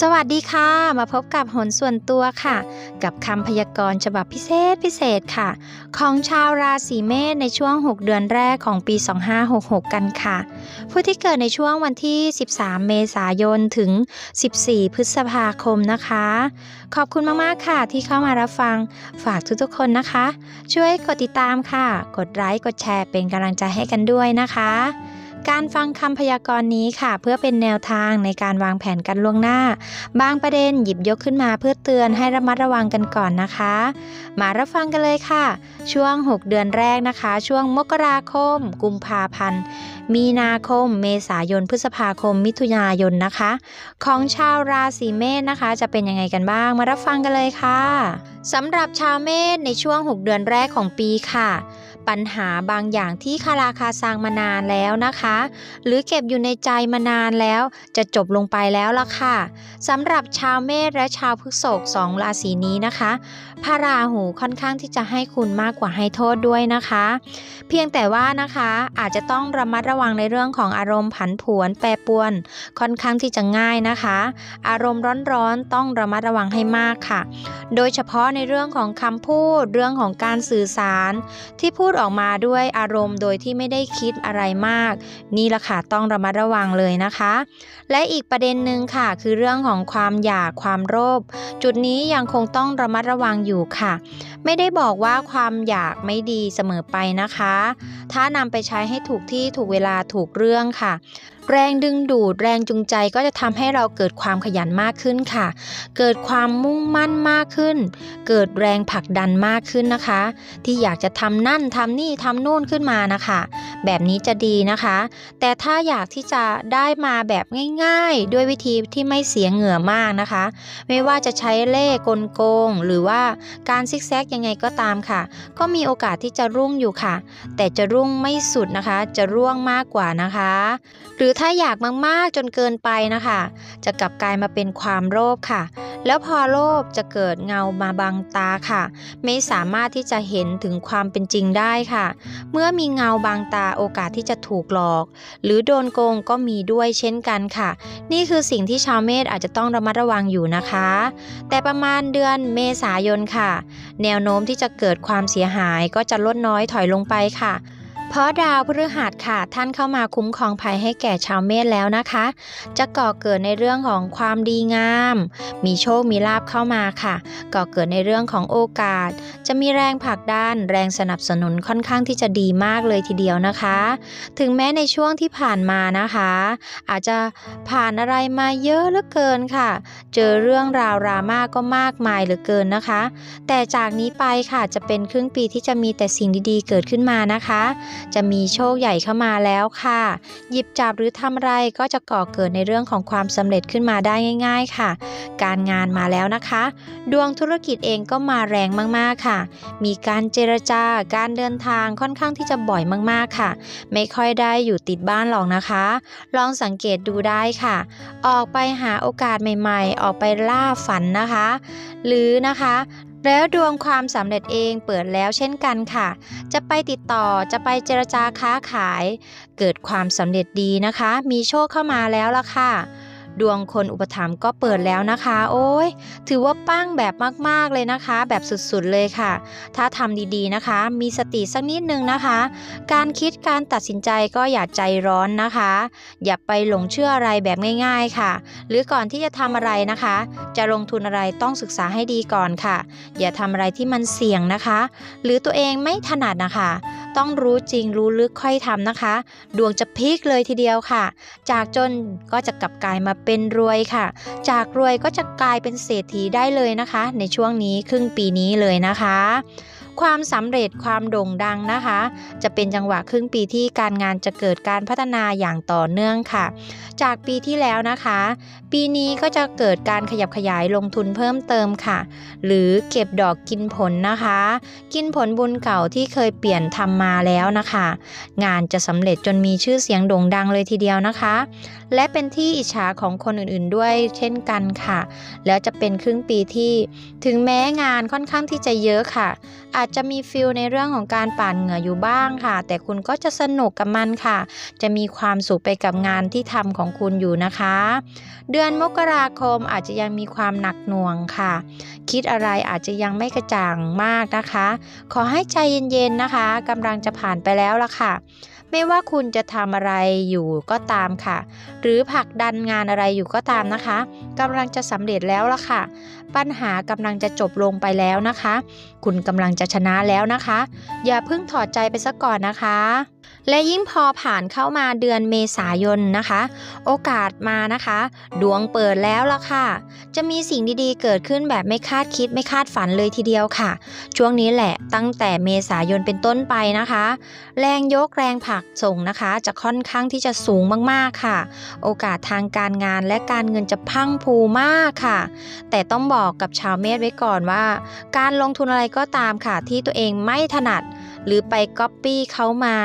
สวัสดีค่ะ มาพบกับหนส่วนตัวค่ะ กับคำพยากรณ์ฉบับพิเศษพิเศษค่ะ ของชาวราศีเมษในช่วง 6 เดือนแรกของปี 2566 กันค่ะ ผู้ที่เกิดในช่วงวันที่ 13 เมษายนถึง 14 พฤษภาคมนะคะ ขอบคุณมากๆค่ะที่เข้ามารับฟังฝากทุกๆคนนะคะ ช่วยกดติดตามค่ะ กดไลค์กดแชร์เป็นกำลังใจให้กันด้วยนะคะ การฟังคำพยากรณ์นี้ค่ะ เพื่อเป็นแนวทางในการวางแผนกันล่วงหน้า บางประเด็นหยิบยกขึ้นมาเพื่อเตือนให้ระมัดระวังกันก่อนนะคะ มารับฟังกันเลยค่ะ ช่วง 6 เดือนแรกนะคะ ช่วงมกราคม กุมภาพันธ์ มีนาคม เมษายน พฤษภาคม มิถุนายนนะคะ ของชาวราศีเมษนะคะ จะเป็นยังไงกันบ้าง มารับฟังกันเลยค่ะสำหรับชาวเมษในช่วง 6 เดือนแรกของปีค่ะ ปัญหาบางอย่างที่คาราคาซังมานานแล้วนะคะ หรือเก็บอยู่ในใจมานานแล้ว จะจบลงไปแล้วล่ะค่ะสำหรับชาวเมษและชาวพฤษภสองราศีนี้นะคะพระราหูค่อนข้างที่จะให้คุณมากกว่าให้โทษด้วยนะคะ เพียงแต่ว่านะคะอาจจะต้องระมัดระวังในเรื่องของอารมณ์ผันผวนแปรปวน ค่อนข้างที่จะง่ายนะคะ อารมณ์ร้อนๆต้องระมัดระวังให้มากค่ะ โดยเฉพาะในเรื่องของคำพูดเรื่องของการสื่อสารที่พูดออกมาด้วยอารมณ์โดยที่ไม่ได้คิดอะไรมาก นี่ละค่ะต้องระมัดระวังเลยนะคะ และอีกประเด็นหนึ่งค่ะ คือเรื่องของความอยากความโลภจุดนี้ยังคงต้องระมัดระวังอยู่ค่ะ ไม่ได้บอกว่าความอยากไม่ดีเสมอไปนะคะ ถ้านำไปใช้ให้ถูกที่ถูกเวลาถูกเรื่องค่ะ แรงดึงดูดแรงจูงใจก็จะทำให้เราเกิดความขยันมากขึ้นค่ะ เกิดความมุ่งมั่นมากขึ้น เกิดแรงผลักดันมากขึ้นนะคะ ที่อยากจะทำนั่นทำนี่ทำนู่นขึ้นมานะคะ แบบนี้จะดีนะคะ แต่ถ้าอยากที่จะได้มาแบบง่ายๆ ด้วยวิธีที่ไม่เสียเหงื่อมากนะคะ ไม่ว่าจะใช้เล่ห์กลโกง หรือว่าการซิกแซกยังไงก็ตามค่ะ ก็มีโอกาสที่จะรุ่งอยู่ค่ะ แต่จะรุ่งไม่สุดนะคะ จะร่วงมากกว่านะคะ หรือถ้าอยากมากๆจนเกินไปนะคะ จะกลับกลายมาเป็นความโลภค่ะ แล้วพอโลภจะเกิดเงามาบังตาค่ะ ไม่สามารถที่จะเห็นถึงความเป็นจริงได้ค่ะ เมื่อมีเงาบางตาโอกาสที่จะถูกหลอก หรือโดนโกงก็มีด้วยเช่นกันค่ะ นี่คือสิ่งที่ชาวเมษอาจจะต้องระมัดระวังอยู่นะคะ แต่ประมาณเดือนเมษายนค่ะ แนวโน้มที่จะเกิดความเสียหายก็จะลดน้อยถอยลงไปค่ะ เพราะดาวพฤหัสค่ะท่านเข้ามาคุ้มครองภัยให้แก่ชาวเมษแล้วนะคะ จะก่อเกิดในเรื่องของความดีงาม มีโชคมีลาบเข้ามาค่ะ ก่อเกิดในเรื่องของโอกาส จะมีแรงผลักดันแรงสนับสนุนค่อนข้างที่จะดีมากเลยทีเดียวนะคะ ถึงแม้ในช่วงที่ผ่านมานะคะ อาจจะผ่านอะไรมาเยอะเหลือเกินค่ะ เจอเรื่องราวราม่าก็มากมายเหลือเกินนะคะ แต่จากนี้ไปค่ะจะเป็นครึ่งปีที่จะมีแต่สิ่งดีๆ เกิดขึ้นมานะคะจะมีโชคใหญ่เข้ามาแล้วค่ะ หยิบจับหรือทำอะไรก็จะก่อเกิดในเรื่องของความสำเร็จขึ้นมาได้ง่าย ๆ ค่ะ การงานมาแล้วนะคะ ดวงธุรกิจเองก็มาแรงมากๆค่ะ มีการเจรจาการเดินทางค่อนข้างที่จะบ่อยมากๆค่ะ ไม่ค่อยได้อยู่ติดบ้านหรอกนะคะ ลองสังเกตดูได้ค่ะ ออกไปหาโอกาสใหม่ ๆ ออกไปล่าฝันนะคะ หรือนะคะ แล้วดวงความสำเร็จเองเปิดแล้วเช่นกันค่ะ จะไปติดต่อจะไปเจรจาค้าขาย เกิดความสำเร็จดีนะคะ มีโชคเข้ามาแล้วล่ะค่ะ ดวงคนอุปถัมภ์ก็เปิดแล้วนะคะ โอ้ยถือว่าปั้งแบบมากๆเลยนะคะ แบบสุดๆเลยค่ะ ถ้าทำดีๆนะคะ มีสติสักนิดนึงนะคะ การคิดการตัดสินใจก็อย่าใจร้อนนะคะ อย่าไปหลงเชื่ออะไรแบบง่าย ๆค่ะ หรือก่อนที่จะทำอะไรนะคะ จะลงทุนอะไรต้องศึกษาให้ดีก่อนค่ะ อย่าทำอะไรที่มันเสี่ยงนะคะ หรือตัวเองไม่ถนัดนะคะ ต้องรู้จริงรู้ลึกค่อยทำนะคะ ดวงจะพลิกเลยทีเดียวค่ะ จากจนก็จะกลับกลายมาเป็นรวยค่ะ จากรวยก็จะกลายเป็นเศรษฐีได้เลยนะคะ ในช่วงนี้ครึ่งปีนี้เลยนะคะ ความสำเร็จความโด่งดังนะคะ จะเป็นจังหวะครึ่งปีที่การงานจะเกิดการพัฒนาอย่างต่อเนื่องค่ะ จากปีที่แล้วนะคะ ปีนี้ก็จะเกิดการขยับขยายลงทุนเพิ่มเติมค่ะ หรือเก็บดอกกินผลนะคะ กินผลบุญเก่าที่เคยเปลี่ยนทำมาแล้วนะคะ งานจะสำเร็จจนมีชื่อเสียงโด่งดังเลยทีเดียวนะคะและเป็นที่อิจฉาของคนอื่นๆด้วยเช่นกันค่ะ แล้วจะเป็นครึ่งปีที่ถึงแม้งานค่อนข้างที่จะเยอะค่ะ อาจจะมีฟิลในเรื่องของการป่านเหงื่ออยู่บ้างค่ะ แต่คุณก็จะสนุกกับมันค่ะ จะมีความสุขไปกับงานที่ทำของคุณอยู่นะคะ เดือนมกราคมอาจจะยังมีความหนักหน่วงค่ะ คิดอะไรอาจจะยังไม่กระจ่างมากนะคะ ขอให้ใจเย็นๆนะคะกำลังจะผ่านไปแล้วละค่ะ ไม่ว่าคุณจะทำอะไรอยู่ก็ตามค่ะ หรือผลักดันงานอะไรอยู่ก็ตามนะคะกำลังจะสำเร็จแล้วละค่ะ ปัญหากำลังจะจบลงไปแล้วนะคะ คุณกำลังจะชนะแล้วนะคะ อย่าเพิ่งถอดใจไปซะก่อนนะคะ และยิ่งพอผ่านเข้ามาเดือนเมษายนนะคะ โอกาสมานะคะ ดวงเปิดแล้วละค่ะ จะมีสิ่งดีๆ เกิดขึ้นแบบไม่คาดคิดไม่คาดฝันเลยทีเดียวค่ะ ช่วงนี้แหละตั้งแต่เมษายนเป็นต้นไปนะคะ แรงยกแรงผลักส่งนะคะ จะค่อนข้างที่จะสูงมากๆค่ะ โอกาสทางการงานและการเงินจะพังพูมากค่ะ แต่ต้องบอกกับชาวเมษไว้ก่อนว่า การลงทุนอะไรก็ตามค่ะที่ตัวเองไม่ถนัดหรือไปก๊อปปี้เขามา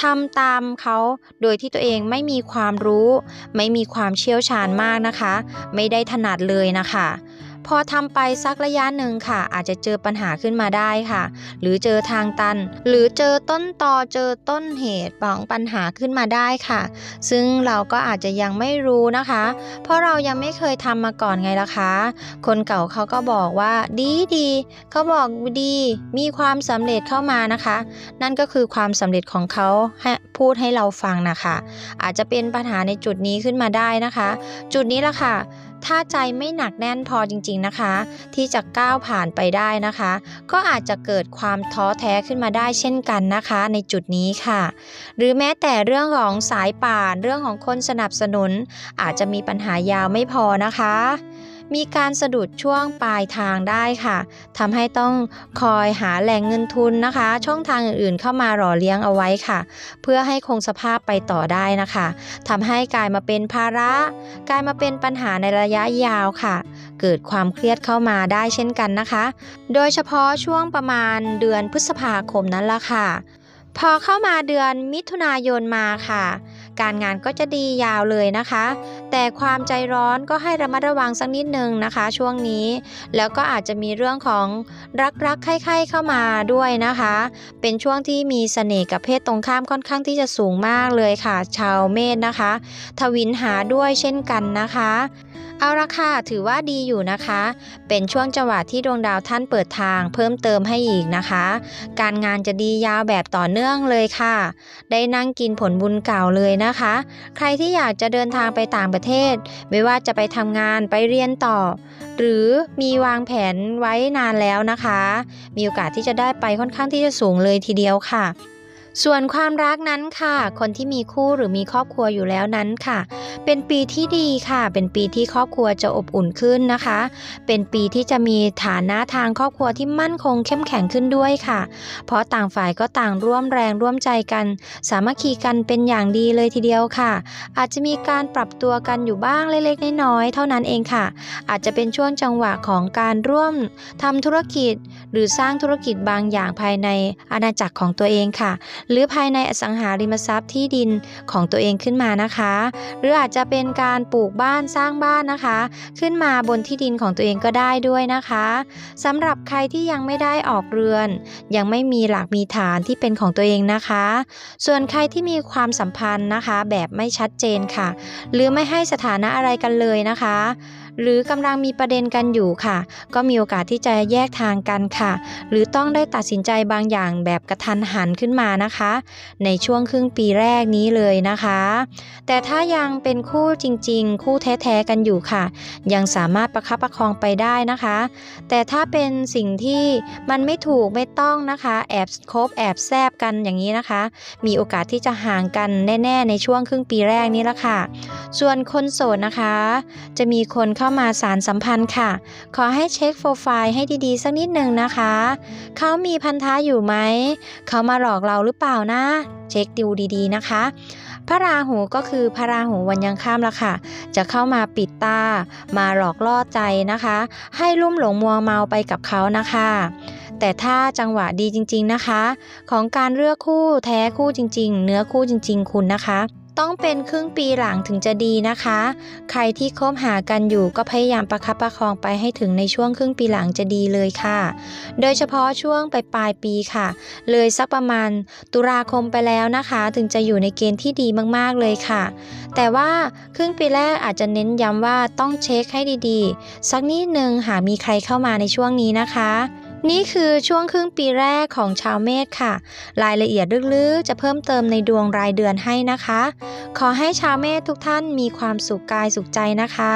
ทำตามเขาโดยที่ตัวเองไม่มีความรู้ ไม่มีความเชี่ยวชาญมากนะคะ ไม่ได้ถนัดเลยนะคะ พอทำไปสักระยะหนึ่งค่ะ อาจจะเจอปัญหาขึ้นมาได้ค่ะ หรือเจอทางตัน หรือเจอต้นตอเจอต้นเหตุของปัญหาขึ้นมาได้ค่ะ ซึ่งเราก็อาจจะยังไม่รู้นะคะ เพราะเรายังไม่เคยทำมาก่อนไงล่ะคะคนเก่าเขาก็บอกว่าดีดีเขาบอกดีมีความสำเร็จเข้ามานะคะ นั่นก็คือความสำเร็จของเขาให้พูดให้เราฟังนะคะ อาจจะเป็นปัญหาในจุดนี้ขึ้นมาได้นะคะ จุดนี้ละค่ะ ถ้าใจไม่หนักแน่นพอจริงๆนะคะ ที่จะก้าวผ่านไปได้นะคะ ก็อาจจะเกิดความท้อแท้ขึ้นมาได้เช่นกันนะคะ ในจุดนี้ค่ะ หรือแม้แต่เรื่องของสายป่าน เรื่องของคนสนับสนุน อาจจะมีปัญหายาวไม่พอนะคะ มีการสะดุดช่วงปลายทางได้ค่ะทำให้ต้องคอยหาแหล่งเงินทุนนะคะ ช่องทางอื่นๆ เข้ามาหล่อเลี้ยงเอาไว้ค่ะ เพื่อให้คงสภาพไปต่อได้นะคะทำให้กลายมาเป็นภาระ กลายมาเป็นปัญหาในระยะยาวค่ะ เกิดความเครียดเข้ามาได้เช่นกันนะคะ โดยเฉพาะช่วงประมาณเดือนพฤษภาคมนั้นละค่ะ พอเข้ามาเดือนมิถุนายนมาค่ะ การงานก็จะดียาวเลยนะคะ แต่ความใจร้อนก็ให้ระมัดระวังสักนิดนึงนะคะ ช่วงนี้ แล้วก็อาจจะมีเรื่องของรักรักๆใคร่ๆเข้ามาด้วยนะคะ เป็นช่วงที่มีเสน่ห์กับเพศตรงข้ามค่อนข้างที่จะสูงมากเลยค่ะ ชาวเมษนะคะ ทวินหาด้วยเช่นกันนะคะ เอาละค่ะถือว่าดีอยู่นะคะ เป็นช่วงจังหวะที่ดวงดาวท่านเปิดทาง เพิ่มเติมให้อีกนะคะ การงานจะดียาวแบบต่อเนื่องเลยค่ะ ได้นั่งกินผลบุญเก่าเลยนะคะ ใครที่อยากจะเดินทางไปต่างประเทศ ไม่ว่าจะไปทำงานไปเรียนต่อ หรือมีวางแผนไว้นานแล้วนะคะ มีโอกาสที่จะได้ไปค่อนข้างที่จะสูงเลยทีเดียวค่ะ ส่วนความรักนั้นค่ะ คนที่มีคู่หรือมีครอบครัวอยู่แล้วนั้นค่ะ เป็นปีที่ดีค่ะ เป็นปีที่ครอบครัวจะอบอุ่นขึ้นนะคะ เป็นปีที่จะมีฐานะทางครอบครัวที่มั่นคงเข้มแข็งขึ้นด้วยค่ะ เพราะต่างฝ่ายก็ต่างร่วมแรงร่วมใจกัน สามัคคีกันเป็นอย่างดีเลยทีเดียวค่ะ อาจจะมีการปรับตัวกันอยู่บ้างเล็กๆน้อยๆเท่านั้นเองค่ะ อาจจะเป็นช่วงจังหวะของการร่วมทำธุรกิจ หรือสร้างธุรกิจบางอย่างภายในอาณาจักรของตัวเองค่ะหรือภายในอสังหาริมทรัพย์ที่ดินของตัวเองขึ้นมานะคะ หรืออาจจะเป็นการปลูกบ้านสร้างบ้านนะคะ ขึ้นมาบนที่ดินของตัวเองก็ได้ด้วยนะคะสำหรับใครที่ยังไม่ได้ออกเรือน ยังไม่มีหลักมีฐานที่เป็นของตัวเองนะคะ ส่วนใครที่มีความสัมพันธ์นะคะ แบบไม่ชัดเจนค่ะ หรือไม่ให้สถานะอะไรกันเลยนะคะ หรือกำลังมีประเด็นกันอยู่ค่ะ ก็มีโอกาสที่จะแยกทางกันค่ะ หรือต้องได้ตัดสินใจบางอย่างแบบกระทันหันขึ้นมานะคะ ในช่วงครึ่งปีแรกนี้เลยนะคะ แต่ถ้ายังเป็นคู่จริง ๆ คู่แท้ๆกันอยู่ค่ะ ยังสามารถประคับประคองไปได้นะคะ แต่ถ้าเป็นสิ่งที่มันไม่ถูกไม่ต้องนะคะ แอบคบแอบแซบกันอย่างนี้นะคะ มีโอกาสที่จะห่างกันแน่ ๆ ในช่วงครึ่งปีแรกนี้ละค่ะ ส่วนคนโสดนะคะ จะมีคนเข้ามาสารสัมพันธ์ค่ะ ขอให้เช็คโปรไฟล์ให้ดีๆ สักนิดหนึ่งนะคะ เขามีพันธะอยู่ไหม เขามาหลอกเราหรือเปล่านะ เช็คดูดีๆนะคะ พระราหูก็คือพระราหูวันยังข้ามละค่ะ จะเข้ามาปิดตา มาหลอกล่อใจนะคะ ให้ลุ่มหลงมัวเมาไปกับเขานะคะแต่ถ้าจังหวะดีจริง ๆนะคะ ของการเลือกคู่แท้คู่จริง ๆ เนื้อคู่จริง ๆ คุณนะคะ ต้องเป็นครึ่งปีหลังถึงจะดีนะคะ ใครที่คบหากันอยู่ก็พยายามประคับประคองไปให้ถึงในช่วงครึ่งปีหลังจะดีเลยค่ะ โดยเฉพาะช่วงปลายปลายปีค่ะ เลยสักประมาณตุลาคมไปแล้วนะคะ ถึงจะอยู่ในเกณฑ์ที่ดีมากๆเลยค่ะ แต่ว่าครึ่งปีแรกอาจจะเน้นย้ำว่าต้องเช็คให้ดีๆ สักนิดนึงหากมีใครเข้ามาในช่วงนี้นะคะ นี่คือช่วงครึ่งปีแรกของชาวเมษค่ะ รายละเอียดลึกๆ จะเพิ่มเติมในดวงรายเดือนให้นะคะ ขอให้ชาวเมษทุกท่านมีความสุขกายสุขใจนะคะ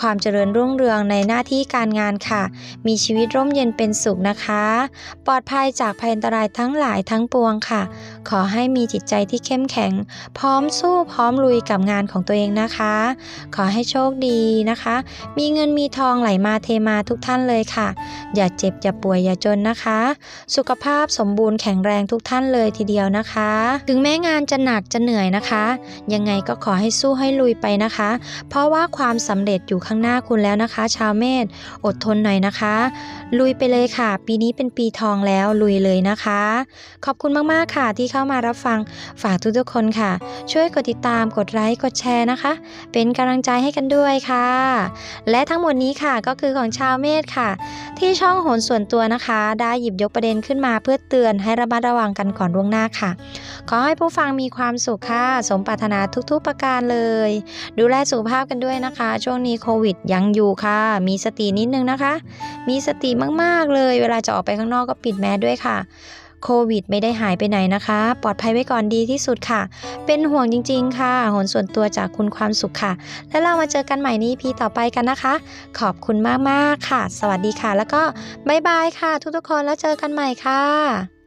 ความเจริญรุ่งเรืองในหน้าที่การงานค่ะ มีชีวิตร่มเย็นเป็นสุขนะคะ ปลอดภัยจากภัยอันตรายทั้งหลายทั้งปวงค่ะ ขอให้มีจิตใจที่เข้มแข็ง พร้อมสู้พร้อมลุยกับงานของตัวเองนะคะ ขอให้โชคดีนะคะ มีเงินมีทองไหลมาเทมาทุกท่านเลยค่ะ อย่าเจ็บอย่าป่วยอย่าจนนะคะ สุขภาพสมบูรณ์แข็งแรงทุกท่านเลยทีเดียวนะคะ ถึงแม้งานจะหนักจะเหนื่อยนะคะ ยังไงก็ขอให้สู้ให้ลุยไปนะคะ เพราะว่าความสำเร็จอยู่ข้างหน้าคุณแล้วนะคะ ชาวเมษอดทนหน่อยนะคะ ลุยไปเลยค่ะ ปีนี้เป็นปีทองแล้วลุยเลยนะคะ ขอบคุณมากๆค่ะที่เข้ามารับฟังฝากทุกๆคนค่ะ ช่วยกดติดตามกดไลค์กดแชร์นะคะ เป็นกำลังใจให้กันด้วยค่ะ และทั้งหมดนี้ค่ะก็คือของชาวเมษค่ะ ที่ช่องโหนส่วนตัวนะคะ ได้หยิบยกประเด็นขึ้นมาเพื่อเตือนให้ระมัดระวังกันก่อนล่วงหน้าค่ะ ขอให้ผู้ฟังมีความสุขค่ะสมปรารถนาทุกๆประการเลย ดูแลสุขภาพกันด้วยนะคะ ช่วงนี้โควิดยังอยู่ค่ะ มีสตินิดนึงนะคะ มีสติมากๆเลย เวลาจะออกไปข้างนอกก็ปิดแมสด้วยค่ะโควิดไม่ได้หายไปไหนนะคะ ปลอดภัยไว้ก่อนดีที่สุดค่ะ เป็นห่วงจริงๆ ค่ะหนส่วนตัวจากคุณความสุขค่ะ แล้วเรามาเจอกันใหม่นี้พีต่อไปกันนะคะ ขอบคุณมากๆค่ะ สวัสดีค่ะ แล้วก็บายบายค่ะ ทุกๆคนแล้วเจอกันใหม่ค่ะ